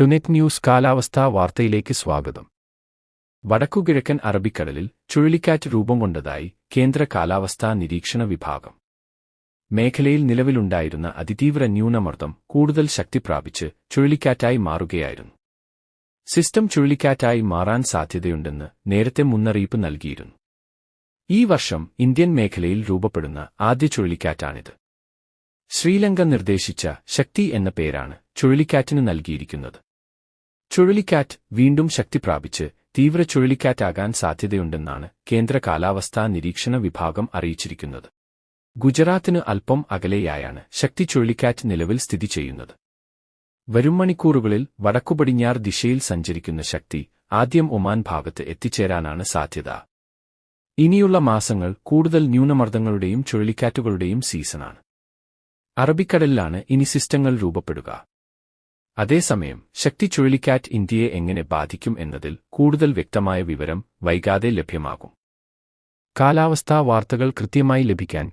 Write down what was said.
ടുനെറ്റ് news കാലാവസ്ഥാ വാർത്തയിലേക്ക് സ്വാഗതം. വടക്കുകിഴക്കൻ അറബിക്കടലിൽ ചുഴലിക്കാറ്റ് രൂപം കൊണ്ടതായി കേന്ദ്ര കാലാവസ്ഥാ നിരീക്ഷണ വിഭാഗം. മേഖലയിൽ നിലവിലുണ്ടായിരുന്ന അതിതീവ്ര ന്യൂനമർദ്ദം കൂടുതൽ ശക്തി പ്രാപിച്ച് ചുഴലിക്കാറ്റായി മാറുകയായിരുന്നു. സിസ്റ്റം ചുഴലിക്കാറ്റായി മാറാൻ സാധ്യതയുണ്ടെന്ന് നേരത്തെ മുന്നറിയിപ്പ് നൽകിയിരുന്നു. ഈ വർഷം ഇന്ത്യൻ മേഖലയിൽ രൂപപ്പെടുന്ന ആദ്യ ചുഴലിക്കാറ്റാണിത്. ശ്രീലങ്ക നിർദ്ദേശിച്ച ശക്തി എന്ന പേരാണ് ചുഴലിക്കാറ്റിന് നൽകിയിരിക്കുന്നത്. ചുഴലിക്കാറ്റ് വീണ്ടും ശക്തി പ്രാപിച്ച് തീവ്ര ചുഴലിക്കാറ്റാകാൻ സാധ്യതയുണ്ടെന്നാണ് കേന്ദ്ര കാലാവസ്ഥാ നിരീക്ഷണ വിഭാഗം അറിയിച്ചിരിക്കുന്നത്. ഗുജറാത്തിന് അല്പം അകലെയായാണ് ശക്തി ചുഴലിക്കാറ്റ് നിലവിൽ സ്ഥിതി ചെയ്യുന്നത്. വരും മണിക്കൂറുകളിൽ വടക്കുപടിഞ്ഞാറ് ദിശയിൽ സഞ്ചരിക്കുന്ന ശക്തി ആദ്യം ഒമാൻ ഭാഗത്ത് എത്തിച്ചേരാനാണ് സാധ്യത. ഇനിയുള്ള മാസങ്ങൾ കൂടുതൽ ന്യൂനമർദ്ദങ്ങളുടെയും ചുഴലിക്കാറ്റുകളുടെയും സീസണാണ്. അറബിക്കടലിലാണ് ഇനി സിസ്റ്റങ്ങൾ രൂപപ്പെടുക. അതേസമയം ശക്തി ചുഴലിക്കാറ്റ് ഇന്ത്യയെ എങ്ങനെ ബാധിക്കും എന്നതിൽ കൂടുതൽ വ്യക്തമായ വിവരം വൈകാതെ ലഭ്യമാകും. കാലാവസ്ഥാ വാർത്തകൾ കൃത്യമായി ലഭിക്കാൻ